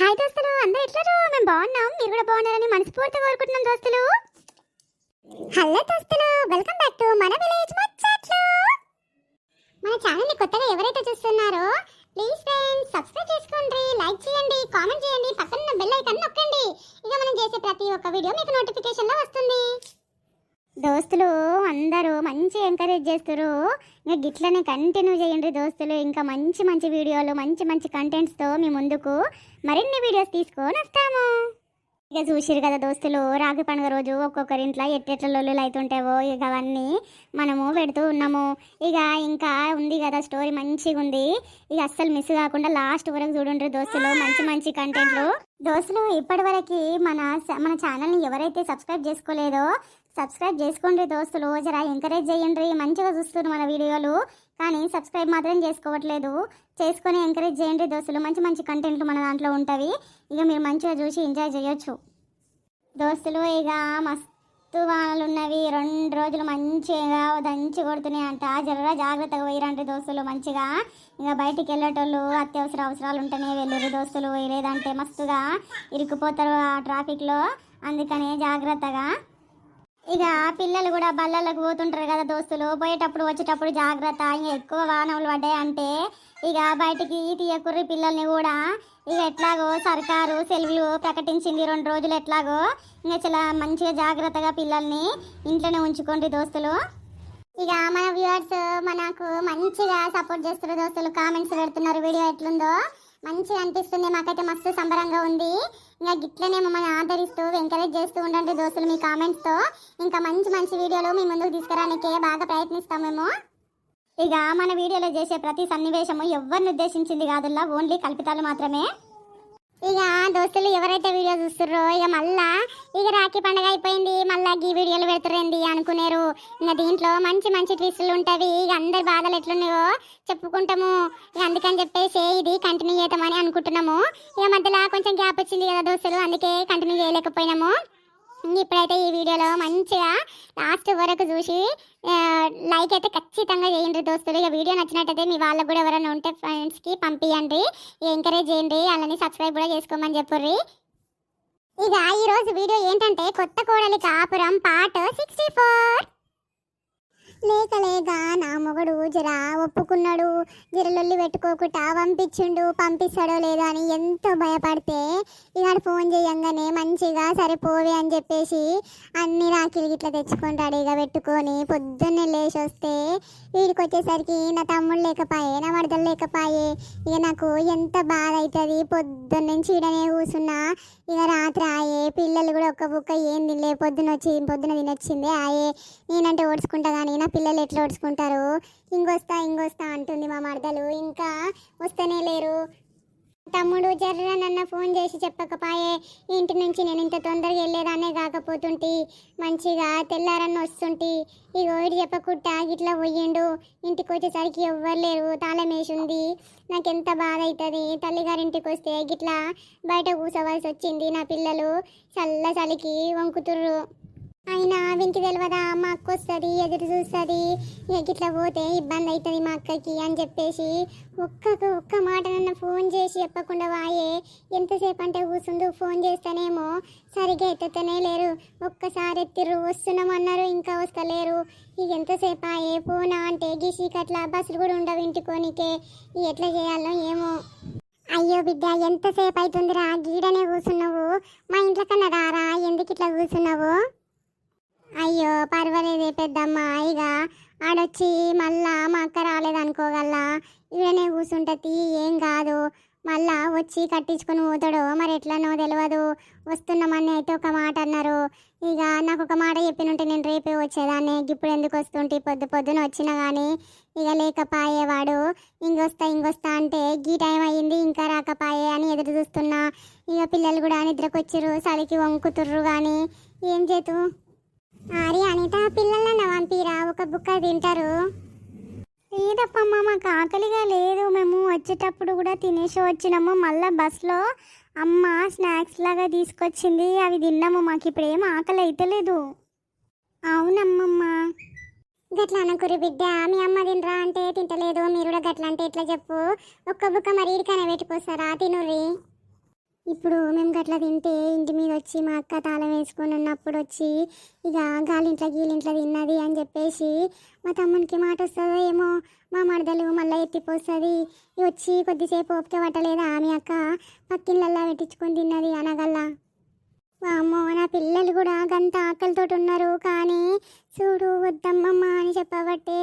Hi దోస్తులు అందరూ ఎట్లారు? మేము బాగున్నాం మీరు కూడా బాగున్నారని మనస్ఫూర్తిగా కోరుకుంటున్నాం దోస్తులు. హలో దోస్తులు వెల్కమ్ బ్యాక్ టు మన విలేజ్ ముచ్చట్లు. మన ఛానల్ని కొత్తగా ఎవరైతే చూస్తున్నారో ప్లీజ్ ఫ్రెండ్స్ సబ్స్క్రైబ్ చేసుకోండి లైక్ చేయండి కామెంట్ చేయండి పక్కన బెల్ ఐకాన్ నొక్కండి. ఇక మనం చేసే ప్రతి ఒక్క వీడియో మీకు నోటిఫికేషన్లో వస్తుంది. దోస్తులు అందరూ మంచి ఎంకరేజ్ చేస్తారు ఇంకా గిట్లనే కంటిన్యూ చేయండి దోస్తులు. ఇంకా మంచి మంచి వీడియోలు మంచి మంచి కంటెంట్స్తో మీ ముందుకు మరిన్ని వీడియోస్ తీసుకొని వస్తాము. ఇక చూసిరు కదా దోస్తులు రాఖీ పండుగ రోజు ఒక్కొక్కరి ఇంట్లో ఎట్టెట్ల లొల్లులు అవుతుంటావో ఇక అవన్నీ మనము పెడుతూ ఉన్నాము. ఇక ఇంకా ఉంది కదా స్టోరీ మంచిగా ఉంది. ఇక అస్సలు మిస్ కాకుండా లాస్ట్ వరకు చూడండి దోస్తులు మంచి మంచి కంటెంట్లు. దోస్తులు ఇప్పటి వరకు మన మన ఛానల్ని ఎవరైతే సబ్స్క్రైబ్ చేసుకోలేదో సబ్స్క్రైబ్ చేసుకోండి దోస్తులు. జరా ఎంకరేజ్ చేయండి మంచిగా చూస్తున్నారు మన వీడియోలు. కానీ సబ్స్క్రైబ్ మాత్రం చేసుకోవట్లేదు. చేసుకొని ఎంకరేజ్ చేయండి దోస్తులు. మంచి మంచి కంటెంట్లు మన దాంట్లో ఉంటవి. ఇక మీరు మంచిగా చూసి ఎంజాయ్ చేయొచ్చు. దోస్తులు ఇక మస్తు వానలు ఉన్నవి. రెండు రోజులు మంచిగా దంచి కొడుతున్నాయి అంట జర జాగ్రత్తగా పోయిరండి దోస్తులు మంచిగా. ఇక బయటికి వెళ్ళేటోళ్ళు అత్యవసర అవసరాలు ఉంటేనే వెళ్ళరు దోస్తులు. లేదంటే మస్తుగా ఇరుక్కుపోతారు ఆ ట్రాఫిక్లో అందుకనే జాగ్రత్తగా ఇక పిల్లలు కూడా బల్లలకు పోతుంటారు కదా దోస్తులు. పోయేటప్పుడు వచ్చేటప్పుడు జాగ్రత్త. ఇంకా ఎక్కువ వానలు పడ్డాయంటే ఇక బయటికి తీయకుర్రి పిల్లల్ని కూడా ఇక ఎట్లాగో సర్కారు సెలవులు ప్రకటించింది రెండు రోజులు ఎట్లాగో. ఇంకా చాలా మంచిగా జాగ్రత్తగా పిల్లల్ని ఇంట్లోనే ఉంచుకోండి దోస్తులు. ఇక మన వ్యూవర్స్ మనకు మంచిగా సపోర్ట్ చేస్తున్నారు దోస్తులు. కామెంట్స్ పెడుతున్నారు వీడియో ఎట్లుందో. మంచిగా అనిపిస్తుంది. మాకైతే మస్తు సంబరంగా ఉంది. ఇంకా గిట్లనే మమ్మల్ని ఆదరిస్తూ ఎంకరేజ్ చేస్తూ ఉండండి దోస్తులు మీ కామెంట్స్తో ఇంకా మంచి మంచి వీడియోలు మీ ముందుకు తీసుకురానికే బాగా ప్రయత్నిస్తాం మేము. ఇక మన వీడియోలో చేసే ప్రతి సన్నివేశము ఎవరిని ఉద్దేశించింది కాదుల్లా ఓన్లీ కల్పితాలు మాత్రమే. ఇక దోస్తులు ఎవరైతే వీడియో చూస్తుర్రో ఇక మళ్ళా ఇక రాఖీ పండగ అయిపోయింది మళ్ళా ఈ వీడియోలు పెడుతురండి అనుకునేరు. ఇంకా దీంట్లో మంచి మంచి ట్విస్టులు ఉంటాయి ఇక అందరి బాధలు ఎట్లున్నాయో చెప్పుకుంటాము. ఇక అందుకని చెప్పేసి ఇది కంటిన్యూ చేద్దామని అనుకుంటున్నాము. ఇక మధ్యలో కొంచెం గ్యాప్ వచ్చింది కదా దోస్తులు అందుకే కంటిన్యూ చేయలేకపోయినాము. ఇప్పుడైతే ఈ వీడియోలో మంచిగా లాస్ట్ వరకు చూసి లైక్ అయితే ఖచ్చితంగా చేయండి దోస్తులు. ఇక వీడియో నచ్చినట్టయితే మీ వాళ్ళకు కూడా ఎవరైనా ఉంటే ఫ్రెండ్స్కి పంపించండి ఎంకరేజ్ చేయండి. అలానే సబ్స్క్రైబ్ కూడా చేసుకోమని చెప్పుర్రి. ఇక ఈరోజు వీడియో ఏంటంటే కొత్త కోడలి కాపురం పార్ట్ సిక్స్టీ ఫోర్ లేక లేక నా మొగడు జర ఒప్పుకున్నాడు. జరలొల్లి పెట్టుకోకుండా పంపించిండు పంపిస్తాడో లేదో అని ఎంతో భయపడితే ఇక ఫోన్ చేయంగానే మంచిగా సరిపోవే అని చెప్పేసి అన్ని రాఖీలు ఇట్లా తెచ్చుకుంటాడు ఇక పెట్టుకొని పొద్దున్నే లేచి వస్తే వీడికి వచ్చేసరికి నా తమ్ముడు లేకపాయే నా మడదలు లేకపాయే ఇక నాకు ఎంత బాధ అవుతుంది పొద్దున్న నుంచి ఈడనే కూర్చున్నా ఇక రాత్రి ఆయే పిల్లలు కూడా ఒక్క బుక్క ఏం తినలే. పొద్దున వచ్చి పొద్దున తినొచ్చింది ఆయే. నేనంటే ఓడ్చుకుంటా కానీ నా పిల్లలు ఎట్లా ఓడ్చుకుంటారు? ఇంకొస్తా ఇంకొస్తా అంటుంది మా మడదలు ఇంకా వస్తూనే లేరు. తమ్ముడు జర్ర నన్న ఫోన్ చేసి చెప్పకపాయే ఇంటి నుంచి నేను ఇంత తొందరగా వెళ్ళేదాన్నే కాకపోతుంటి. మంచిగా తెల్లారన్న వస్తుంటి. ఈ ఓడి చెప్పకుండా గిట్లా పోయిండు. ఇంటికి వచ్చేసరికి ఎవ్వరు లేరు. తాళం వేసి ఉంది నాకెంత బాధ అవుతుంది తల్లిగారింటికి వస్తే గిట్లా బయట కూర్చోవలసి వచ్చింది నా పిల్లలు. చల్ల చలికి వంకుతుర్రు. అయినా వీనికి తెలియదా మా అక్క వస్తుంది ఎదురు చూస్తుంది. ఇక ఇట్లా పోతే ఇబ్బంది అవుతుంది మా అక్కకి అని చెప్పేసి ఒక్కకు ఒక్క మాట నన్ను ఫోన్ చేసి చెప్పకుండా వాయే. ఎంతసేపు అంటే కూర్చుండు ఫోన్ చేస్తేనేమో సరిగ్గా ఎత్తనే లేరు. ఒక్కసారి ఎత్తిర్రు వస్తున్నాం అన్నారు ఇంకా వస్తలేరు. ఇక ఎంతసేపు ఆయే పోనా అంటే గీసీకట్లా బస్సులు కూడా ఉండవు ఇంటికోనికే. ఇక ఎట్లా చేయాలో ఏమో. అయ్యో బిడ్డ ఎంతసేపు అవుతుందిరా గీడనే కూర్చున్నావు మా ఇంట్లో కన్నా రారా? ఎందుకు ఇట్లా కూర్చున్నావు అయ్యో పర్వాలేదే పెద్దమ్మ. ఇక ఆడొచ్చి మళ్ళా మా అక్క రాలేదనుకోగల్లా. ఈడనే కూర్చుంటది ఏం కాదు. మళ్ళా వచ్చి కట్టించుకొని పోతాడు మరి ఎట్లనో తెలియదు వస్తున్నామని అయితే ఒక మాట అన్నారు. ఇక నాకు ఒక మాట చెప్పినుంటే నేను రేపే వచ్చేదాన్ని. ఇప్పుడు ఎందుకు వస్తుంటే? పొద్దు పొద్దున వచ్చినా కానీ ఇక లేకపాయేవాడు ఇంకొస్తా ఇంకొస్తా అంటే గీ టైం అయ్యింది ఇంకా రాకపాయే అని ఎదురు చూస్తున్నా. ఇక పిల్లలు కూడా నిద్రకొచ్చిర్రు చలికి వంకుతుర్రు కానీ ఏం చేతు? ఆరి అనిత పిల్లలన్న పంపిరా ఒక బుక్క తింటారు. లేదప్పమ్మ మాకు ఆకలిగా లేదు. మేము వచ్చేటప్పుడు కూడా తినేసి వచ్చినాము. మళ్ళీ బస్లో అమ్మ స్నాక్స్ లాగా తీసుకొచ్చింది. అవి తిన్నాము. మాకు ఇప్పుడు ఏం ఆకలి అయితలేదు. అవునమ్మమ్మ. గట్ల అనకురి బిడ్డ మీ అమ్మ తినరా అంటే తింటలేదు. మీరు కూడా గట్ల అంటే ఎట్లా చెప్పు. ఒక్క బుక్క మరి ఇడికనే పెట్టుకొస్తారా? తినుర్రి. ఇప్పుడు మేము గట్ల తింటే ఇంటి మీద వచ్చి మా అక్క తాళం వేసుకొని ఉన్నప్పుడు వచ్చి ఇక గాలింట్లో గీలింట్లో తిన్నది అని చెప్పేసి మా తమ్మునికి మాట వస్తుందో ఏమో మా మరదలు మళ్ళీ ఎత్తిపోస్తుంది. వచ్చి కొద్దిసేపు ఓపిక పట్టలేదా ఆమె అక్క? పక్కిళ్ళల్లా పెట్టించుకొని తిన్నది అనగల్లా వామ్మో నా పిల్లలు కూడా గంత ఆకలితో ఉన్నారు కానీ చూడు వద్దమ్మమ్మ అని చెప్పబట్టే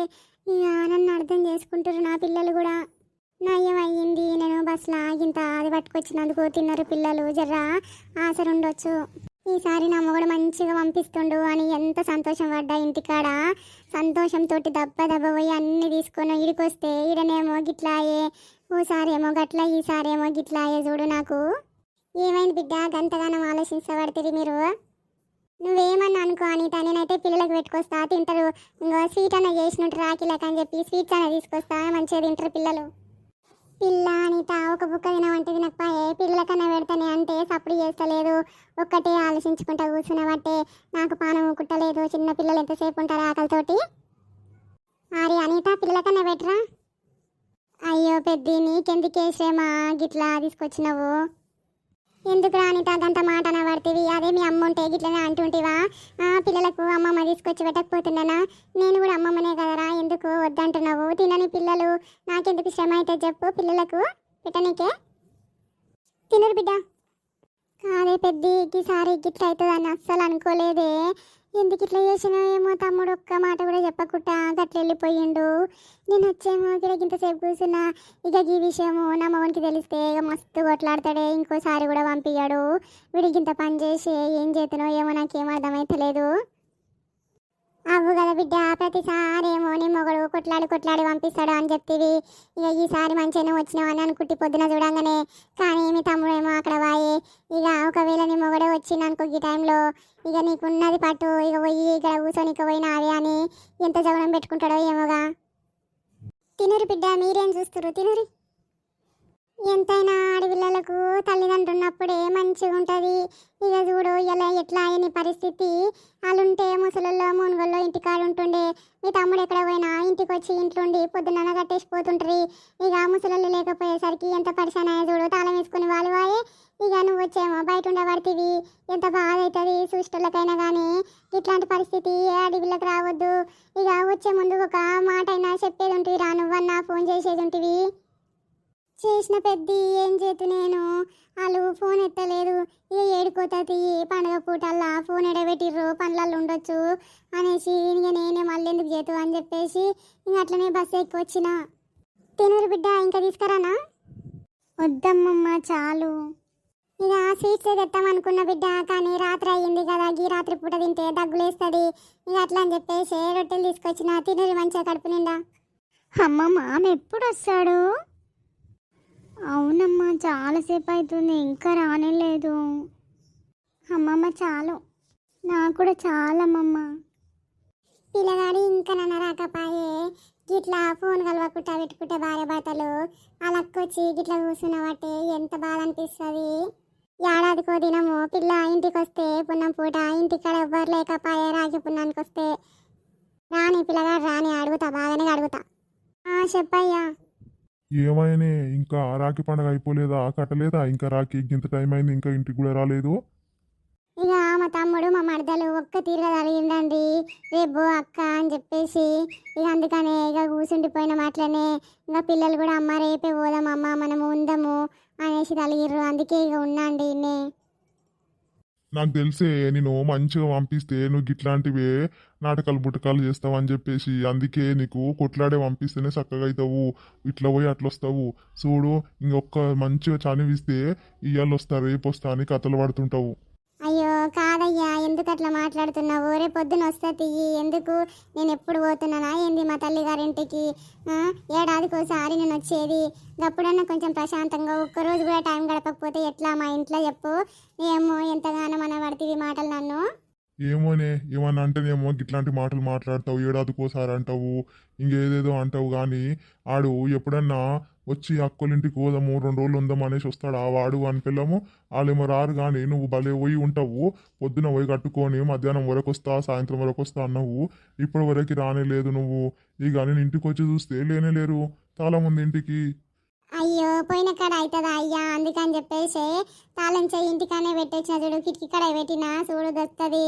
ఇక నన్ను అర్థం చేసుకుంటారు నా పిల్లలు కూడా. నయ్యం అయ్యింది నేను బస్సులో ఆగింత అది పట్టుకొచ్చినందుకు తిన్నారు పిల్లలు. జర్రా ఆసరు ఉండొచ్చు ఈసారి నా మొగుడు మంచిగా పంపిస్తుండు అని ఎంత సంతోషం పడ్డా ఇంటికాడ. సంతోషంతో దెబ్బ దెబ్బ పోయి అన్ని తీసుకొని ఇడికొస్తే ఈడనేమో గిట్లాయే. ఓసారేమో గట్ల ఈసారేమో గిట్లాయే చూడు నాకు. ఏమైంది బిడ్డ? గంతగానం ఆలోచించబడుతుంది మీరు. నువ్వేమన్నా అనుకో అనిత నేనైతే పిల్లలకు పెట్టుకొస్తా తింటారు. ఇంకో స్వీట్ అన్న చేసినట్టు రాకిలక అని చెప్పి స్వీట్స్ అన్న తీసుకొస్తా మంచిగా తింటారు పిల్లలు. పిల్ల అనిత ఒక బుక్క తినమంటే తినకపోయే పిల్లకన్నా పెడతానే అంటే సప్పుడు చేస్తలేదు. ఒక్కటే ఆలోచించుకుంటా కూర్చున్నామంటే నాకు పానం కుట్టలేదు. చిన్న పిల్లలు ఎంతసేపు ఉంటారు ఆకలితోటి? మరి అనిత పిల్లకన్నా పెట్టరా? అయ్యో పెద్ద నీకెందుకే శ్రమ? గిట్లా తీసుకొచ్చినావు. ఎందుకు రాని గంట మాట అనబడుతుంది? అదే మీ అమ్మ ఉంటే గిట్లనే అంటుంటివా? ఆ, పిల్లలకు అమ్మమ్మ తీసుకొచ్చి పెట్టకపోతున్నానా నేను కూడా అమ్మమ్మనే కదరా ఎందుకు వద్దంటున్నావు? తినని పిల్లలు నాకెందుకు శ్రమ అయితే చెప్పు పిల్లలకు పెట్టనీకే. తినరు బిడ్డ. కాదే పెద్ద ఈసారి గిట్ల అవుతుందని అస్సలు అనుకోలేదే. ఎందుకు ఇట్లా చేసినా ఏమో తమ్ముడు ఒక్క మాట కూడా చెప్పకుండా గట్ల వెళ్ళిపోయిండు నేను వచ్చేమో ఇక్కడ ఇంతసేపు కూర్చున్నా. ఇక ఈ విషయము నా మగనికి తెలిస్తే ఇక మస్తు కొట్లాడతాడే. ఇంకోసారి కూడా పంపించాడు వీడికి ఇంత పని చేసి ఏం చేతనో ఏమో నాకేం అర్థమైతలేదు. అవ్వు కదా బిడ్డ ప్రతిసారి ఏమో నీ మొగడు కొట్లాడి కొట్లాడి పంపిస్తాడు అని చెప్తివి. ఇక ఈసారి మంచిగానే వచ్చినావు అని అనుకుంటే పొద్దున చూడంగానే. కానీ మీ తమ్ముడు ఏమో అక్కడ వాయే. ఇక ఒకవేళ నీ మొగడే వచ్చింది అనుకో ఈ టైంలో ఇక నీకున్నది పట్టు. ఇక పోయి ఇక్కడ కూర్చొని ఇక పోయినా అవే అని ఎంత జగడం పెట్టుకుంటాడో ఏమోగా. తినురు బిడ్డ మీరేం చూస్తురు తినురు. ఎంతైనా ఆడపిల్లలకు తల్లిదండ్రులు ఉన్నప్పుడే మంచిగా ఉంటుంది ఇక చూడు ఇలా ఎట్లా అయ్యని పరిస్థితి. వాళ్ళుంటే ముసలుల్లో మునుగోల్లో ఇంటికాడ ఉంటుండే మీ తమ్ముడు ఎక్కడ పోయినా ఇంటికి వచ్చి ఇంట్లోండి పొద్దున్న కట్టేసిపోతుంటారు ఇక ముసలలో లేకపోయేసరికి ఎంత పరిశాన చూడు తాళం వేసుకుని వాళ్ళు వాయే ఇక నువ్వు వచ్చేమో బయట ఉండబడుతుంది ఎంత బాధ అవుతుంది సృష్టిలకైనా కానీ ఇట్లాంటి పరిస్థితి ఏ అడవిలకు రావద్దు. ఇక వచ్చే ముందు ఒక మాట అయినా చెప్పేది ఉంటుంది రా నువ్వన్నా ఫోన్ చేసేది ఉంటుంది చేసిన పెద్ద ఏం చేతు నేను? వాళ్ళు ఫోన్ ఎత్తలేదు. ఇక ఏడుకోతుంది. పండగ పూటల్లా ఫోన్ ఎడబెట్టిర్రు. పనులలో ఉండొచ్చు అనేసి ఇక నేనే మళ్ళీ ఎందుకు చేతు అని చెప్పేసి ఇంక అట్లనే బస్సు ఎక్కి వచ్చిన. తినరు బిడ్డ ఇంకా తీసుకురానా? వద్దమ్మమ్మ చాలు. ఇక స్వీట్స్ తెస్తామనుకున్న బిడ్డ కానీ రాత్రి అయ్యింది కదా. ఈ రాత్రి పూట తింటే దగ్గులేస్తుంది. ఇక అట్లా అని చెప్పేసి రొట్టెలు తీసుకొచ్చిన. తినరు మంచిగా కడుపు నిండా. అమ్మమ్మ ఆమె ఎప్పుడు వస్తాడు? అవునమ్మా చాలాసేపు అవుతుంది ఇంకా రానేలేదు. అమ్మమ్మ చాలు. నాకు కూడా చాలమ్మమ్మ. పిల్లగాడు ఇంకా నన్న రాకపాయే. గిట్లా ఫోన్ కలవకుండా పెట్టుకుంటే భార్య భర్తలు అలక్కొచ్చి గిట్లా కూర్చున్నవాటే ఎంత బాధ అనిపిస్తుంది. ఏడాదికో దినము పిల్ల ఇంటికి వస్తే పున్నం పూట ఇంటికాడ ఎవ్వరు లేకపాయే రాగి పున్నానికి వస్తే రాని పిల్లగాడు రాని అడుగుతా బాగానే అడుగుతా. చెప్పయ్యా. ఏమైనా ఇంకా రాఖీ పండగ అయిపోలేదా? కట్టలేదా? ఇంకా రాఖీ ఇంత టైం అయింది ఇంకా ఇంటికి కూడా రాలేదు. ఇక మా తమ్ముడు మా మరదలు ఒక్క తీరుగా తగిలిందండి రేపు అక్క అని చెప్పేసి ఇక అందుకనే ఇక కూర్చుండిపోయిన అట్లనే ఇంకా పిల్లలు కూడా అమ్మ రేపే పోదాం అమ్మ మనం ఉందాము అనేసి తలిగిర్రు. అందుకే ఇక ఉన్నాండి నే నాకు తెలిసే నేను మంచిగా పంపిస్తే నువ్వు గిట్లాంటివే నాటకాలు బుటకాలు చేస్తావు అని చెప్పేసి అందుకే నీకు కొట్లాడే పంపిస్తేనే చక్కగా అవుతావు ఇట్లా పోయి అట్లా వస్తావు చూడు ఇంకొక మంచిగా చనివిస్తే ఇయ్యాలు వస్తా రేపు వస్తా అని కథలు పడుతుంటావు. అయ్యో కాదయ్యా ఎందుకు అట్లా మాట్లాడుతున్నావు? రేపు పొద్దున వస్తుంది ఎందుకు? నేను ఎప్పుడు పోతున్నానా? ఏంది మా తల్లి గారింటికి ఏడాదికి ఒకసారి నేను వచ్చేది. అప్పుడన్నా కొంచెం ప్రశాంతంగా ఒక్కరోజు కూడా టైం గడపకపోతే ఎట్లా? మా ఇంట్లో చెప్పు. ఏమో ఎంతగానో మన పడితే మాటలు నన్ను. ఏమోనే ఏమన్నా అంటేనేమో ఇట్లాంటి మాటలు మాట్లాడతావు ఏడాదికోసారి అంటావు ఇంకేదేదో అంటావు కానీ ఆడు ఎప్పుడన్నా వచ్చి అక్కలింటికి పోదాము రెండు రోజులు ఉందాం అనేసి వస్తాడు? ఆ వాడు అని పిల్లము వాళ్ళేమో రారు కానీ నువ్వు భలే పోయి ఉంటావు పొద్దున పోయి కట్టుకొని మధ్యాహ్నం వరకు వస్తా సాయంత్రం వరకు వస్తా అన్నావు ఇప్పటి వరకు రానే లేదు నువ్వు. ఇక నేను ఇంటికి వచ్చి చూస్తే లేనే లేరు. చాలా మంది ఇంటికి అయ్యో పోయిన కాడ అవుతుందా అయ్యా? అందుకని చెప్పేసి తాళం చెయ్యి ఇంటికానే పెట్టొచ్చిన చూడు కిటికీ కాడ పెట్టినా చూడు దొస్తుంది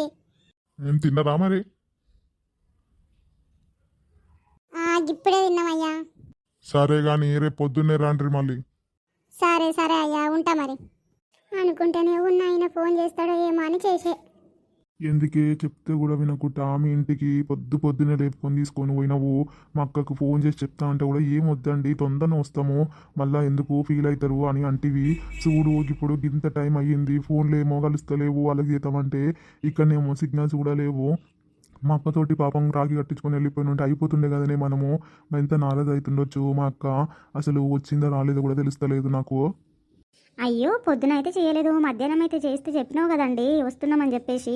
ఏం తిన్నరా మరి? ఇప్పుడే తిన్నామయ్యా. సరే కానీ రేపు పొద్దున్నే రాండ్రి మళ్ళీ. సరే సరే అయ్యా ఉంటా మరి. అనుకుంటేనే ఉన్న ఆయన ఫోన్ చేస్తాడో ఏమో అని చేసే. ఎందుకే చెప్తే కూడా వినకుండా మీ ఇంటికి పొద్దు పొద్దునే లేపుకొని తీసుకొని పోయినావు. మా అక్కకు ఫోన్ చేసి చెప్తా అంటే కూడా ఏం వద్దండి తొందరనే వస్తాము. మళ్ళీ ఎందుకు ఫీల్ అవుతారు అని అంటివి. చూడు ఇప్పుడు ఇంత టైం అయ్యింది ఫోన్లేమో ఏమో కలుస్తలేవు వాళ్ళకి చేద్దామంటే ఇక్కడనేమో సిగ్నల్స్ కూడా లేవు. మా అక్కతోటి పాపం రాగి కట్టించుకొని వెళ్ళిపోయిన ఉంటే అయిపోతుండే కదనే మనము. మరి ఎంత నారాజ్ అవుతుండొచ్చు మా అక్క. అసలు వచ్చిందా రాలేదో కూడా తెలుస్తలేదు నాకు. అయ్యో పొద్దున అయితే చేయలేదు మధ్యాహ్నం అయితే చేస్తే చెప్పినావు కదండి వస్తున్నామని చెప్పేసి.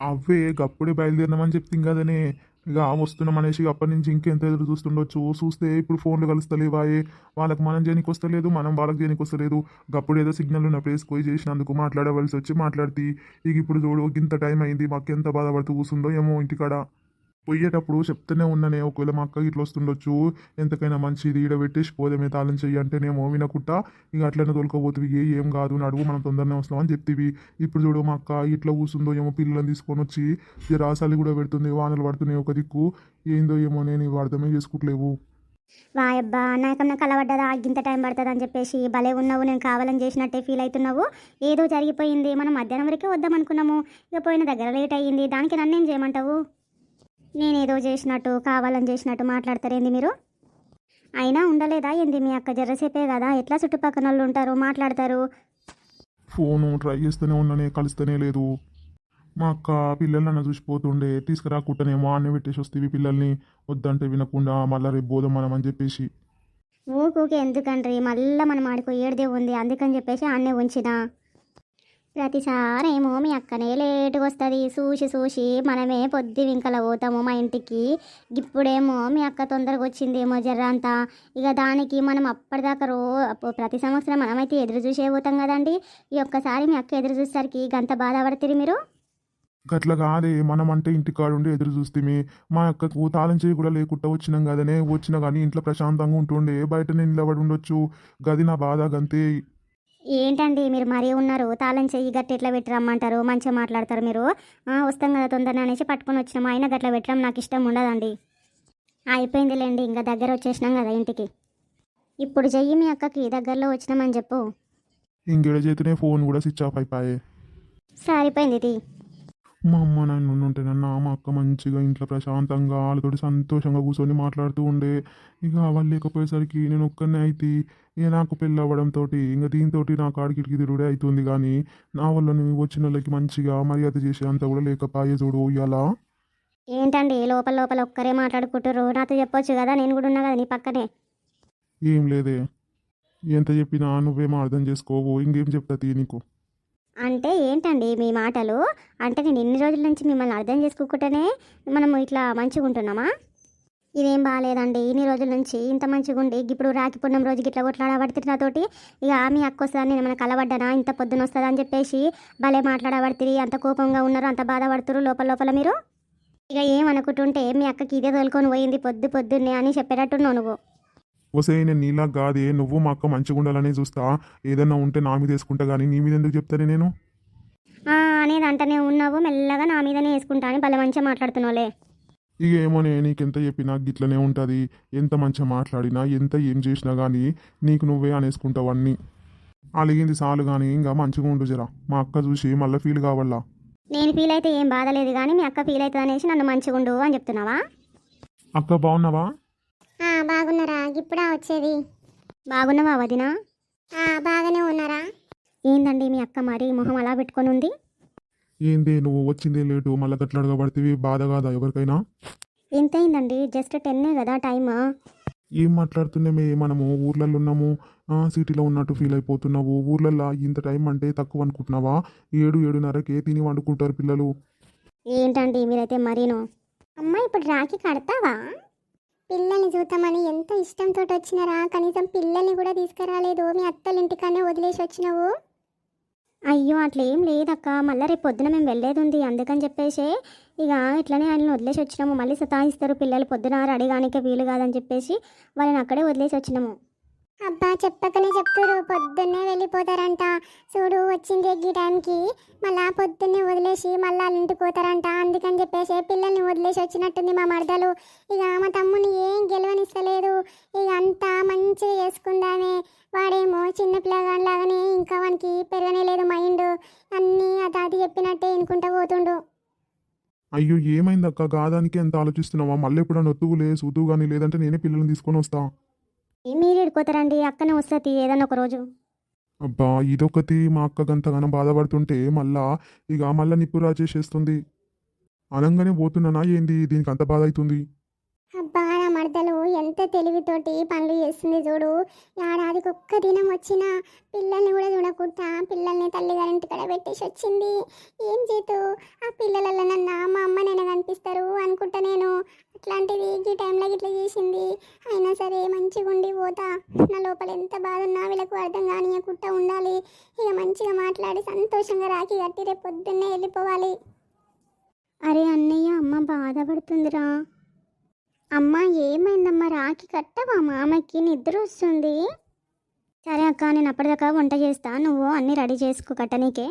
అవే గప్పుడే బయలుదేరినామని చెప్తాం కదనే ఇక వస్తున్నాం అనేసి అప్పటి నుంచి ఇంకెంత ఎదురు చూస్తుండొచ్చు. చూస్తే ఇప్పుడు ఫోన్లు కలుస్తలేవాయే. వాళ్ళకి మనం చేయనికి వస్తలేదు మనం వాళ్ళకి చేయనికి వస్తలేదు. గప్పుడు ఏదో సిగ్నల్ ఉన్న ప్లేస్ పోయి చేసినందుకు మాట్లాడవలసి వచ్చి మాట్లాడితే ఇక ఇప్పుడు చూడు ఇంత టైం అయింది మాకు ఎంత బాధపడుతూ కూర్చుందో ఏమో ఇంటికాడ. పోయేటప్పుడు చెప్తూనే ఉన్నానే ఒకవేళ మా అక్క ఇట్లా వస్తుండొచ్చు ఎంతకైనా మంచిది ఈడ పెట్టేసి పోదేమే తాళం చెయ్యి అంటేనేమో వినకుండా ఇక అట్లనే తోలుకోబోతువి ఏ ఏం కాదు నడువు మనం తొందరనే వస్తామని చెప్తివి ఇప్పుడు చూడు మా అక్క ఇట్లా కూర్చుందో ఏమో పిల్లలను తీసుకొని వచ్చి రాసాలి కూడా పెడుతుంది వానలు పడుతున్నాయి ఒక దిక్కు ఏందో ఏమో నేను ఇవి అర్థమే చేసుకుంటలేవు. వాయబ్బా నాకన్నా కలవడ్డదా ఇంత టైం పడుతుంది అని చెప్పేసి భలే ఉన్నావు నేను కావాలని చేసినట్టే ఫీల్ అవుతున్నావు. ఏదో జరిగిపోయింది మనం మధ్యాహ్నం వరకే వద్దాం అనుకున్నాము ఇక పోయిన దగ్గర లేట్ అయ్యింది దానికి నన్నేం చేయమంటావు? నేనేదో చేసినట్టు కావాలని చేసినట్టు మాట్లాడతారేంది మీరు? అయినా ఉండలేదా ఏంది మీ అక్క జర్రసేపే కదా? ఎట్లా చుట్టుపక్కల వాళ్ళు ఉంటారు మాట్లాడతారు? ఫోను ట్రై చేస్తూనే ఉన్నానే కలుస్తూనే లేదు. మా అక్క పిల్లలు నన్ను చూసిపోతుండే తీసుకురాకుండానేమో అన్నీ పెట్టేసి వస్తేవి పిల్లల్ని వద్దంటే వినకుండా మళ్ళీ రేపు పోదాం మనం అని చెప్పేసి. ఊకూకే ఎందుకండ్రి? మళ్ళీ మనం ఆడికో ఏడిదే ఉంది అందుకని చెప్పేసి అన్నే ఉంచిన. ప్రతిసారి ఏమో మీ అక్కనే లేటుగా వస్తుంది. చూసి చూసి మనమే పొద్దు వింకల పోతాము మా ఇంటికి. ఇప్పుడేమో మీ అక్క తొందరగా వచ్చిందేమో జర్ర అంతా. ఇక దానికి మనం అప్పటిదాకా రో ప్రతి సంవత్సరం మనమైతే ఎదురు చూసే పోతాం కదండి. ఈ ఒక్కసారి మీ అక్క ఎదురు చూసేసరికి గంత బాధపడతారు మీరు? గట్ల కాదే. మనం అంటే ఇంటికాడ ఉండి ఎదురు చూస్తే మా అక్కకు తాళం చేయి కూడా లేకుండా వచ్చినాం కదనే. వచ్చినా కానీ ఇంట్లో ప్రశాంతంగా ఉంటుండే. బయట నేను నిలబడి ఉండొచ్చు. గది నా బాధ గంతే. ఏంటండి మీరు మరీ ఉన్నారు? తాళం చెయ్యి గట్టి ఎట్లా పెట్టి రమ్మంటారు? మంచిగా మాట్లాడతారు మీరు. వస్తాం కదా తొందరగా అనేసి పట్టుకొని వచ్చినాము అయినా గట్ల పెట్టడం నాకు ఇష్టం ఉండదండి. అయిపోయిందిలేండి ఇంకా దగ్గర వచ్చేసినాం కదా ఇంటికి. ఇప్పుడు చెయ్యి మీ అక్కకి దగ్గరలో వచ్చినామని చెప్పు. ఇంకేడ చేతనే ఫోన్ కూడా స్విచ్ ఆఫ్ అయిపోయాయి సరిపోయింది తీ. మా అమ్మ నాన్న ఉంటే నన్న మా అక్క మంచిగా ఇంట్లో ప్రశాంతంగా వాళ్ళతోటి సంతోషంగా కూర్చొని మాట్లాడుతూ ఉండే. ఇక వాళ్ళు లేకపోయేసరికి నేను ఒక్కనే అయితే ఇక నాకు పెళ్ళి అవ్వడంతో ఇంకా దీంతో నా కాడికి తిరుగుడే అవుతుంది కానీ నా వల్ల నువ్వు వచ్చిన వాళ్ళకి మంచిగా మర్యాద చేసే అంత కూడా లేకపోయే చూడు ఇలా ఏంటండి? లోపల లోపల ఒక్కరే మాట్లాడుకుంటారు నాతో చెప్పొచ్చు కదా? నేను కూడా ఉన్నా కదా నీ పక్కనే? ఏం లేదే. ఎంత చెప్పినా నువ్వేమో అర్థం చేసుకోవు. ఇంకేం చెప్తా తీ నీకు? అంటే ఏంటండి మీ మాటలు? అంటే నేను ఇన్ని రోజుల నుంచి మిమ్మల్ని అర్థం చేసుకోకుండానే మనము ఇట్లా మంచిగా ఉంటున్నామా? ఇదేం బాగాలేదండి ఇన్ని రోజుల నుంచి ఇంత మంచిగా ఉండి ఇప్పుడు రాఖీ పున్నం రోజుకి ఇట్లా కొట్లాడబడుతుంది నాతోటి. ఇక మీ అక్క వస్తుందని నేను ఏమైనా కలవడ్డానా ఇంత పొద్దున వస్తుందని అని చెప్పేసి భలే మాట్లాడబడుతుంది అంత కోపంగా ఉన్నారు అంత బాధపడుతున్నారు లోపల లోపల మీరు? ఇక ఏమనుకుంటుంటే మీ అక్కకి ఇదే తోలుకొని పోయింది పొద్దు పొద్దున్నే అని చెప్పేటట్టున్నావు నువ్వు. వసే నేను నీలా కాదే నువ్వు మా అక్క మంచిగా ఉండాలని చూస్తా. ఏదన్నా ఉంటే నా మీద వేసుకుంటా కానీ నీ మీద ఎందుకు చెప్తానే నేను? అనేది అంటనే ఉన్నావు. మెల్లగా నా మీదనే వేసుకుంటా అని భలే మంచిగా మాట్లాడుతున్నావులే. ఇక ఏమోనే నీకెంత చెప్పినా గిట్లనే ఉంటుంది. ఎంత మంచిగా మాట్లాడినా ఎంత ఏం చేసినా కానీ నీకు నువ్వే అనేసుకుంటావు అన్నీ. అలిగింది చాలు కానీ ఇంకా మంచిగా ఉండు జరా. మా అక్క చూసి మళ్ళీ ఫీల్ కావాలా? నేను ఫీల్ అయితే ఏం బాధ లేదు కానీ మీ అక్క ఫీల్ అవుతుంది అనేసి నన్ను మంచిగా ఉండు అని చెప్తున్నావా? అక్క బాగున్నావా? బాగున్నారా? ఇప్పుడా వచ్చేది. బాగున్నావా వదినా? బాగానే ఉన్నారా? ఏందండి మీ అక్క మరి మొహం అలా పెట్టుకొని ఉంది ఏంది నువ్వు వచ్చిందే లేటు మళ్ళీ గట్ల అడగబడితే బాధ కాదా ఎవరికైనా? ఎంత అయిందండి జస్ట్ టెన్నే కదా టైమ్. ఏం మాట్లాడుతున్నామే? మనము ఊర్లలో ఉన్నాము. ఆ, సిటీలో ఉన్నట్టు ఫీల్ అయిపోతున్నావు. ఊర్లలో ఇంత టైం అంటే తక్కువ అనుకుంటున్నావా? ఏడు ఏడున్నరకే తిని వండుకుంటారు పిల్లలు. ఏంటండి మీరైతే మరీను? అమ్మ ఇప్పుడు రాఖీ కడతావా? పిల్లల్ని చూద్దామని ఎంత ఇష్టంతో వచ్చినారా? కనీసం పిల్లల్ని కూడా తీసుకురాలేదు. మీ అత్తల వదిలేసి వచ్చినావు. అయ్యో అట్లా ఏం లేదక్క. మళ్ళీ రేపు పొద్దున మేము వెళ్ళేది ఉంది అందుకని చెప్పేసి ఇక ఇట్లనే ఆయనను వదిలేసి వచ్చినాము. మళ్ళీ సతాయిస్తారు పిల్లలు పొద్దున రెడీ కానికే వీలు కాదని చెప్పేసి వాళ్ళని అక్కడే వదిలేసి వచ్చినాము. అబ్బా చెప్పకనే చెప్తురు పొద్దున్నే వెళ్ళిపోతారంట. చూడు వచ్చింది ఎగ్గి టైంకి. మళ్ళా పొద్దున్నే వదిలేసి మళ్ళా వాళ్ళ ఇంటికి పోతారంట. అందుకని చెప్పేసి పిల్లల్ని వదిలేసి వచ్చినట్టుంది మా మరదలు. ఇక మా తమ్ముని ఏం గెలవనిస్తలేదు. ఇక అంతా మంచిగా చేసుకుందామే. వాడేమో చిన్న పిల్లగాడిలాగానే ఇంకా వానికి పెరగనే లేదు మైండ్. అన్నీ ఆ తాత చెప్పినట్టే వినుకుంటా పోతుండు. అయ్యో ఏమైంది అక్క గాదానికి ఎంత ఆలోచిస్తున్నావా? మళ్ళీ ఎప్పుడన్నా ఒత్తుగులే సూతువు కానీ లేదంటే నేనే పిల్లల్ని తీసుకొని వస్తాను మీరు ఇడిపోతారండి అక్కనే వస్తుంది ఏదన్నా ఒక రోజు. అబ్బా ఇదొకటి మా అక్క గంతగానో బాధపడుతుంటే మళ్ళా ఇక మళ్ళా నిప్పు రాజేసేస్తుంది అనంగానే పోతున్నానా ఏంది? దీనికి అంత బాధ అవుతుంది ఎంత తెలివితోటి పనులు చేస్తుంది చూడు. ఏడాదికి ఒక్క దినం వచ్చిన పిల్లల్ని కూడా చూడకుండా పిల్లల్ని తల్లిగారింటి కడ పెట్టేసి వచ్చింది. ఏం చేతు? ఆ పిల్లలలో నన్న మా అమ్మ నేను కనిపిస్తారు అనుకుంటా నేను. అట్లాంటిది ఈ టైంలో ఇట్లా చేసింది. అయినా సరే మంచిగా ఉండి పోతా. నా లోపల ఎంత బాధ ఉన్నా వీళ్ళకు అర్థం కానియకుండా ఉండాలి. ఇక మంచిగా మాట్లాడి సంతోషంగా రాఖీ కట్టి రేపు పొద్దున్నే వెళ్ళిపోవాలి. అరే అన్నయ్య అమ్మ బాధపడుతుందిరా. అమ్మ ఏమైందమ్మా? రాఖీ కట్టవా? మామకి నిద్ర వస్తుంది. సరే అక్క నేను అప్పటిదాకా వంట చేస్తా. నువ్వు అన్నీ రెడీ చేసుకో కట్టనీకే.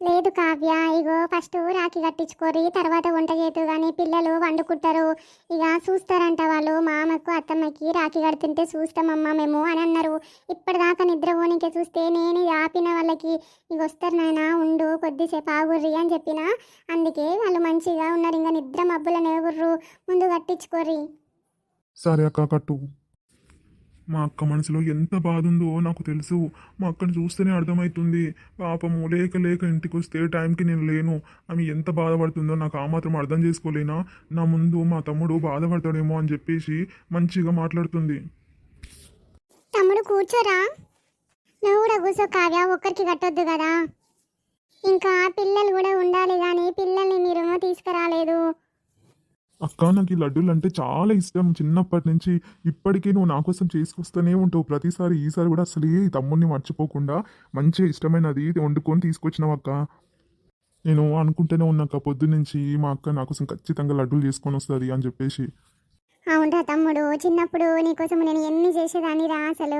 లేదు కావ్య ఇగో ఫస్ట్ రాఖీ కట్టించుకోరి తర్వాత వంట చేతు కానీ పిల్లలు వండుకుంటారు. ఇక చూస్తారంట వాళ్ళు మామకు అత్తమ్మకి రాఖీ కడుతుంటే చూస్తామమ్మా మేము అని అన్నారు. ఇప్పటిదాకా నిద్ర పోనీకే చూస్తే నేను ఆపిన వాళ్ళకి ఇక వస్తారు నాయన ఉండు కొద్దిసేపు ఆగుర్రి అని చెప్పిన. అందుకే వాళ్ళు మంచిగా ఉన్నారు ఇంకా నిద్ర మబ్బులనే ఎగుర్రు ముందు కట్టించుకోరి సరే అక్క కట్టు. మా అక్క మనసులో ఎంత బాధ ఉందో నాకు తెలుసు. మా అక్కను చూస్తేనే అర్థమవుతుంది పాపము లేక లేక ఇంటికి వస్తే టైంకి నేను లేను. ఆమె ఎంత బాధపడుతుందో నాకు ఆ మాత్రం అర్థం చేసుకోలేనా? నా ముందు మా తమ్ముడు బాధపడతాడేమో అని చెప్పేసి మంచిగా మాట్లాడుతుంది. తమ్ముడు కూర్చోరా. నువ్వు కూడా కూర్చో కావ్య ఒక్కరికి కట్టొద్దు కదా. ఇంకా పిల్లలు కూడా ఉండాలి కానీ పిల్లల్ని మీరు తీసుకురాలేదు. అక్క నాకు ఈ లడ్డూలు అంటే చాలా ఇష్టం. చిన్నప్పటి నుంచి ఇప్పటికీ నువ్వు నా కోసం చేసుకొస్తూనే ఉంటావు. ప్రతిసారి ఈసారి కూడా అసలు ఈ తమ్ముడిని మర్చిపోకుండా మంచిగా ఇష్టమైనది వండుకొని తీసుకొచ్చినావు అక్క. నేను అనుకుంటూనే ఉన్నాక పొద్దున్నుంచి మా అక్క నా కోసం ఖచ్చితంగా లడ్డూలు చేసుకొని వస్తుంది అని చెప్పేసి. అవునరా తమ్ముడు చిన్నప్పుడు నీకోసం నేను ఎన్ని చేసేదాన్ని రా అసలు?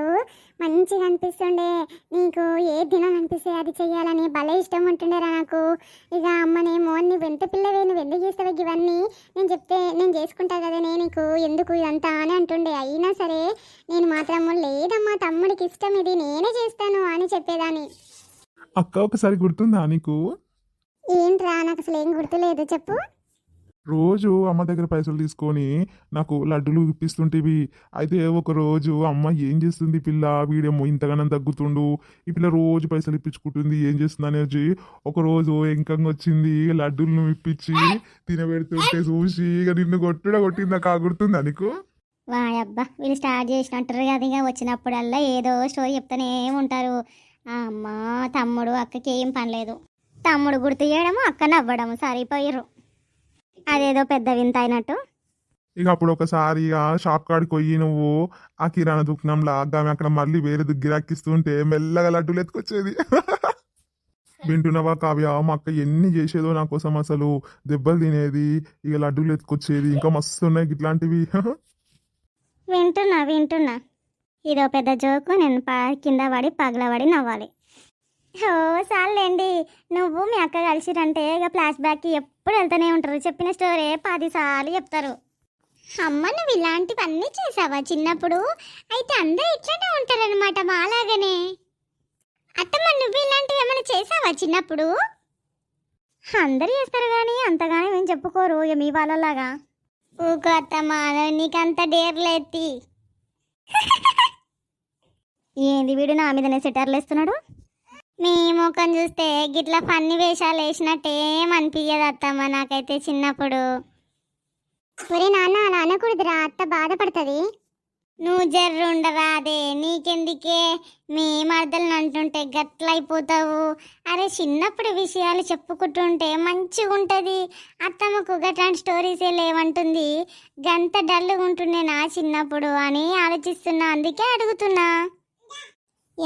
మంచిగా అనిపిస్తుండే. నీకు ఏ దినం అనిపిస్తే అది చెయ్యాలని భలే ఇష్టం ఉంటుండేరా నాకు. ఇక అమ్మనేమో నువ్వు ఎంత పిల్లవే నువ్వు ఎందుకు చేస్తావు ఇవన్నీ? నేను చెప్తే నేను చేసుకుంటా కదనే నీకు. ఎందుకు ఇదంతా? అని అంటుండే. అయినా సరే నేను మాత్రం లేదమ్మా తమ్ముడికి ఇష్టం ఇది నేనే చేస్తాను అని చెప్పేదాన్ని. అక్క ఒకసారి గుర్తుందా నీకు? ఏంట్రా నాకు అసలు ఏం గుర్తులేదు చెప్పు. రోజు అమ్మ దగ్గర పైసలు తీసుకొని నాకు లడ్డూలు ఇప్పిస్తుంటేవి. అయితే ఒక రోజు అమ్మ ఏం చేస్తుంది పిల్ల? వీడేమో ఇంతగానం తగ్గుతుండు. ఈ పిల్ల రోజు పైసలు ఇప్పించుకుంటుంది. ఏం చేస్తుంది అనేది ఒక రోజు ఎంకంగా వచ్చింది. లడ్డూలు ఇప్పించి తినబెడుతుంటే చూసి ఇక నిన్ను కొట్టుడ కొట్టిందా కా గుర్తుందా నీకు? వాయబ్బా వీళ్ళు స్టార్ట్ చేసినట్టారు కదా ఇంకా వచ్చినప్పుడల్లా ఏదో స్టోరీ చెప్తానే ఉంటారు. అమ్మ తమ్ముడు అక్కకి ఏం పనిలేదు. తమ్ముడు గుర్తు చేయడము అక్క నవ్వడము సరిపోయారు అదేదో పెద్ద వింత అయినట్టు. ఇక అప్పుడు ఒకసారి ఇక షాప్ కాడికి పోయి నువ్వు ఆ కిరాణా దుకాణంలో ఆగామి అక్కడ మళ్ళీ వేరే గిరాకిస్తుంటే మెల్లగా లడ్డూలు ఎత్తుకొచ్చేది. వింటున్నావా కావ్య? మా అక్క ఎన్ని చేసేదో నా కోసం అసలు దెబ్బలు తినేది ఇక లడ్డూలు ఎత్తుకొచ్చేది ఇంకా మస్తు ఉన్నాయి ఇట్లాంటివి. వింటున్నా వింటున్నా. ఇదో పెద్ద జోకు నేను కింద పడి పగలబడి నవ్వాలి. ఓ సార్లేండి. నువ్వు మీ అక్క కలిసిరంటే ఇక ఫ్లాష్ బ్యాక్కి ఎప్పుడు వెళ్తూనే ఉంటారు. చెప్పిన స్టోరీ పదిసార్లు చెప్తారు. అమ్మ నువ్వు ఇలాంటివన్నీ చేసావా? చిన్నప్పుడు అయితే అందరూ ఇట్లానే ఉంటారనమాట మాలాగనే. అత్తమ్మ నువ్వు ఇలాంటివి ఏమైనా చేసావా చిన్నప్పుడు? అందరూ చేస్తారు కానీ అంతగానే ఏం చెప్పుకోరు ఇక మీ వాళ్ళలాగా. ఊకో అత్తమ్మ నీకంత డేర్లేత్తి ఏంది వీడు నా మీదనే సెటర్లు వేస్తున్నాడు? మీ ముఖం చూస్తే గిట్ల ఫన్ని వేషాలు వేసినట్టేం అనిపించదు అత్తమ్మ నాకైతే చిన్నప్పుడు. ఒరే నాన్న అలా అనకూడదురా అత్త బాధపడుతుంది. నువ్వు జర్రు ఉండరా అదే నీకెందుకే? మీ మరదలను అంటుంటే గట్లయిపోతావు. అరే చిన్నప్పుడు విషయాలు చెప్పుకుంటుంటే మంచిగా ఉంటుంది అత్తమ్మకు గట్లాంటి స్టోరీసే లేవంటుంది. గంత డల్గా ఉంటుండే నా చిన్నప్పుడు అని ఆలోచిస్తున్నా అందుకే అడుగుతున్నా.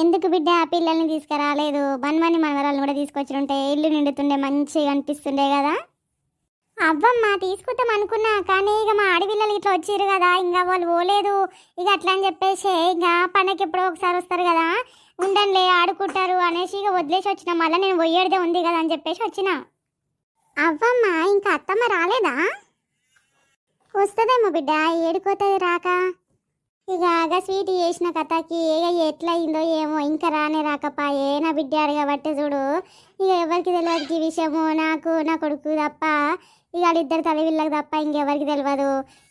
ఎందుకు బిడ్డ ఆ పిల్లల్ని తీసుకురాలేదు? బన్మని మనవరాలను కూడా తీసుకొచ్చి ఉంటే ఇల్లు నిండుతుండే మంచిగా అనిపిస్తుండే కదా? అవ్వమ్మ తీసుకుంటాం అనుకున్నా కానీ ఇక మా ఆడపిల్లలు ఇట్లా వచ్చారు కదా ఇంకా వాళ్ళు పోలేదు. ఇక అట్లా అని చెప్పేసి ఇక పండగకి ఎప్పుడో ఒకసారి వస్తారు కదా ఉండండిలే ఆడుకుంటారు అనేసి ఇక వదిలేసి వచ్చిన మళ్ళీ నేను పోయేదే ఉంది కదా అని చెప్పేసి వచ్చిన. అవ్వమ్మ ఇంకా అత్తమ్మ రాలేదా? వస్తుందేమో బిడ్డ ఏడుకోతుంది రాక. ఇక ఆగా స్వీట్ చేసిన కథకి ఇక ఎట్లయిందో ఏమో ఇంకా రానే రాకపాయే నా బిడ్డ అడగబట్టే చూడు. ఇక ఎవరికి తెలియదు ఈ విషయము నాకు నా కొడుకు తప్ప ఇక వాళ్ళిద్దరు తలవిళ్ళకి తప్ప ఇంకెవరికి తెలియదు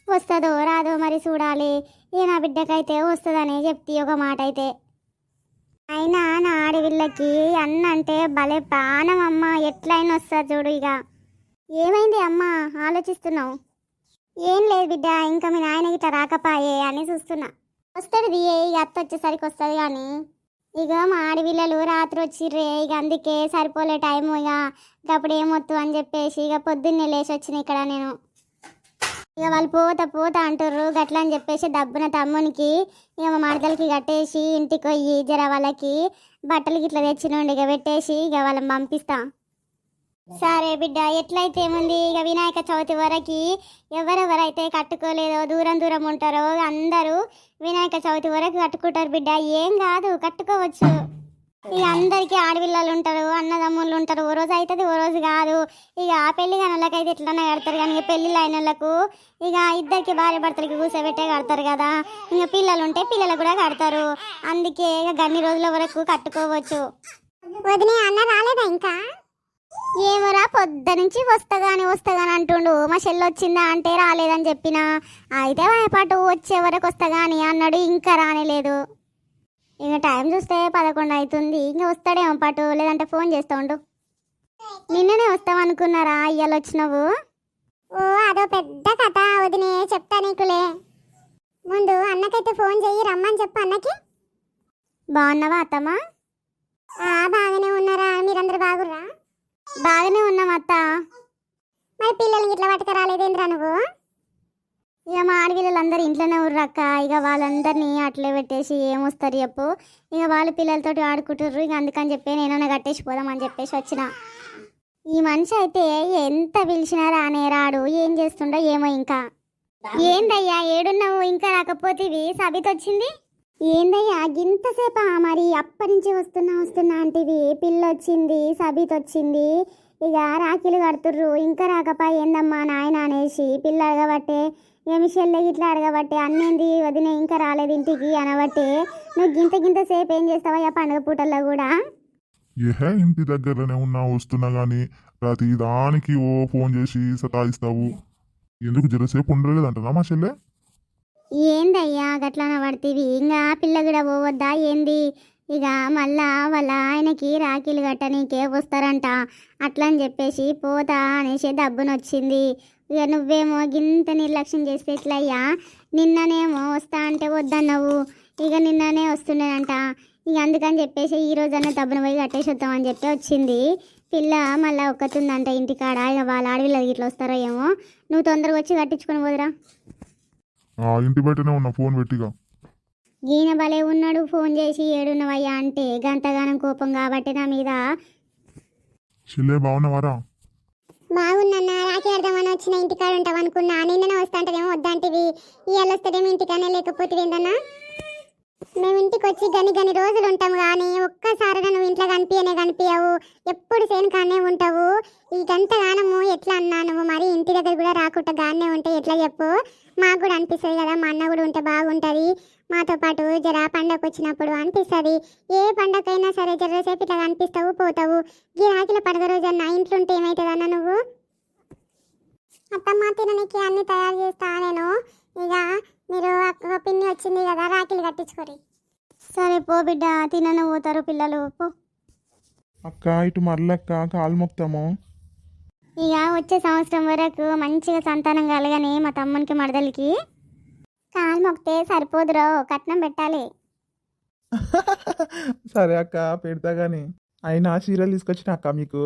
వస్తుందో రాదో మరి చూడాలి. ఇక నా బిడ్డకైతే వస్తుందని చెప్తి ఒక మాట అయితే అయినా నా ఆడవిళ్ళకి అన్న అంటే భలే ప్రాణం అమ్మ ఎట్లయినా వస్తుంది చూడు ఇక ఏమైంది అమ్మ? ఆలోచిస్తున్నావు? ఏం లేదు బిడ్డ ఇంకా మీ నాయన గిట్ట రాకపాయే అని చూస్తున్నా. వస్తుంది ఏ ఇక అత్త వచ్చేసరికి వస్తుంది కానీ ఇక మా ఆడపిల్లలు రాత్రి వచ్చిర్రే ఇక అందుకే సరిపోలే టైం ఇక అప్పుడు ఏమొద్దు అని చెప్పేసి ఇక పొద్దున్నే లేచి వచ్చిన ఇక్కడ నేను. ఇక వాళ్ళు పోతా పోతా అంటుర్రు గట్ల అని చెప్పేసి దబ్బున తమ్మునికి ఇక మా మడతలకి కట్టేసి ఇంటికి పోయి జర వాళ్ళకి బట్టలు గిట్ల తెచ్చినండి ఇక పెట్టేసి ఇక వాళ్ళని పంపిస్తాం. సరే బిడ్డ ఎట్లయితే ఏముంది? ఇక వినాయక చవితి వరకు ఎవరెవరైతే కట్టుకోలేదో దూరం దూరం ఉంటారో అందరూ వినాయక చవితి వరకు కట్టుకుంటారు బిడ్డ. ఏం కాదు కట్టుకోవచ్చు. ఇక అందరికీ ఆడపిల్లలు ఉంటారు అన్నదమ్ముళ్ళు ఉంటారు. ఓ రోజు అవుతుంది ఓ రోజు కాదు. ఇక ఆ పెళ్ళి కాని వాళ్ళకైతే ఇట్లనే కడతారు కానీ ఇక పెళ్ళిళ్ళు అయిన వాళ్ళకు ఇక ఇద్దరికి భార్య భర్తలకి కూర్చోబెట్టే కడతారు కదా. ఇక పిల్లలు ఉంటే పిల్లలు కూడా కడతారు. అందుకే ఇక గన్ని రోజుల వరకు కట్టుకోవచ్చు. వదినే అన్న రాలేదా ఇంకా? ఏమోరా పొద్దు నుంచి వస్తగాని వస్తగాని అంటుండు మా చెల్లి వచ్చిందా అంటే రాలేదని చెప్పిన అయితే వాయపాటు వచ్చే వరకు వస్తగాని అన్నాడు ఇంకా రానేలేదు. ఇక టైం చూస్తే పదకొండు అవుతుంది ఇంకా వస్తాడేమో పాటు లేదంటే ఫోన్ చేస్తా ఉండు. నిన్ననే వస్తామనుకున్నారా ఇయ్యాల వచ్చినావు? ఓ అదో పెద్ద కథ వదినే చెప్తా నీకులే. ముందు అన్నకైతే ఫోన్ చెయ్యి రమ్మని చెప్పు అన్నకి. బాగున్నావా అత్తమ్మా? బాగానే ఉన్నారా మీరందరూ బాగుర్రా? బాగానే ఉన్నాం అత్త. మరి పిల్లలు ఇట్లా పట్టుకు రాలేదేంద్రా నువ్వు? ఇక మా ఆడపిల్లలందరూ ఇంట్లోనే ఉర్రక్క. ఇక వాళ్ళందరినీ అట్లే పెట్టేసి ఏమొస్తారు చెప్పు. ఇక వాళ్ళ పిల్లలతోటి ఆడుకుంటుర్రు. ఇక అందుకని చెప్పి నేను కట్టేసి పోదామని చెప్పేసి వచ్చిన. ఈ మనిషి అయితే ఎంత పిలిచినా రానే రాడు. ఏం చేస్తుండో ఏమో ఇంకా. ఏందయ్యా? ఏడున్నావు? ఇంకా రాకపోతేవి? సబిత వచ్చింది? ఏందయ్యా ఇంతసేపా మరి? అప్పటి నుంచి వస్తున్నా వస్తున్నా అంటివి. పిల్ల వచ్చింది సబిత్ వచ్చింది ఇక రాఖీలు కడుతుర్రు. ఇంకా రాకపా ఏందమ్మా నాయన అనేసి పిల్ల అడగబట్టే ఏమి ఇట్లా అడగబట్టే అన్నేంది వదిన ఇంకా రాలేదు ఇంటికి అనబట్టే. నువ్వు గింత గింత సేపు ఏం చేస్తావయ్యా పండుగ పూటల్లో కూడా? ఏహే ఇంటి దగ్గరనే ఉన్నా వస్తున్నా గానీ ప్రతి దానికి ఓ ఫోన్ చేసి సతాయిస్తావు. ఎందుకు జరసేపు ఉండలేదంటనా మా చెల్లె? ఏందయ్యా గట్లన పడితేవి? ఇంకా పిల్ల కూడా పోవద్దా ఏంది? ఇక మళ్ళా వాళ్ళ ఆయనకి రాఖీలు కట్టనీకే వస్తారంట. అట్లా అని చెప్పేసి పోతా అనేసి డబ్బునొచ్చింది. ఇక నువ్వేమో గింత నిర్లక్ష్యం చేస్తే ఎట్లయ్యా? నిన్ననేమో వస్తా అంటే వద్దన్నావు. ఇక నిన్ననే వస్తున్నానంట. ఇక అందుకని చెప్పేసి ఈ రోజన్నా డబ్బును పోయి కట్టేసి వద్దామని చెప్పి వచ్చింది. పిల్ల మళ్ళీ ఒక్కతుందంట ఇంటికాడ. ఇక వాళ్ళ అడవిలో ఇట్లా వస్తారో ఏమో. నువ్వు తొందరగా వచ్చి కట్టించుకొని పోదురా. ఇంటి బయటనే ఉన్నా ఫోన్ పెట్టిగా. ఈయన భలే ఉన్నాడు ఫోన్ చేసి ఏడున్నవయ్యా అంటే గంతగానం కోపం కాబట్టి నా మీద. చెల్లె బాగున్నావారా? బాగున్నా రాఖీ ఆడదామని వచ్చిన ఇంటికాడ ఉంటాం అనుకున్నా నిన్ననే వస్తాంటేమో వద్దంటివి. ఇవాళ వస్తేనేమో ఇంటికానే లేకపోతే ఏందన్నా? మేము ఇంటికి వచ్చి గని గని రోజులు ఉంటాం కానీ ఒక్కసారిగా నువ్వు ఇంట్లో కనిపించనే కనిపించవు ఎప్పుడు సేను కానే ఉంటావు. ఈ గానము ఎట్లా అన్నా నువ్వు మరి ఇంటి దగ్గర కూడా రాకుండా గానే ఉంటే ఎట్లా చెప్పు? మాకు కూడా అనిపిస్తుంది కదా మా అన్న కూడా ఉంటే బాగుంటుంది. మాతో పాటు జర పండగ వచ్చినప్పుడు అనిపిస్తుంది. ఏ పండగకైనా సరే జరసేపు ఇట్లా కనిపిస్తావు పోతావు. ఈ రాకిల పండుగ రోజు ఇంట్లో ఉంటే ఏమవుతుందన్నా నువ్వు? అత్తమ్మ తిననికి అన్ని తయారు చేస్తా నేను. ఇక మీరు అక్క పిన్ని వచ్చింది కదా రాఖీలు కట్టించుకోరి. సరే పో బిడ్డ తినను పోతారు పిల్లలు పో. అక్క ఇటు మరలక్క కాలు మొక్తాము. ఇక వచ్చే సంవత్సరం వరకు మంచిగా సంతానం కలగని మా తమ్మునికి మడదలకి కాలు మొక్తే సరిపోదురో కట్నం పెట్టాలి. సరే అక్క పెడతా కానీ అయినా చీరలు తీసుకొచ్చిన అక్క మీకు?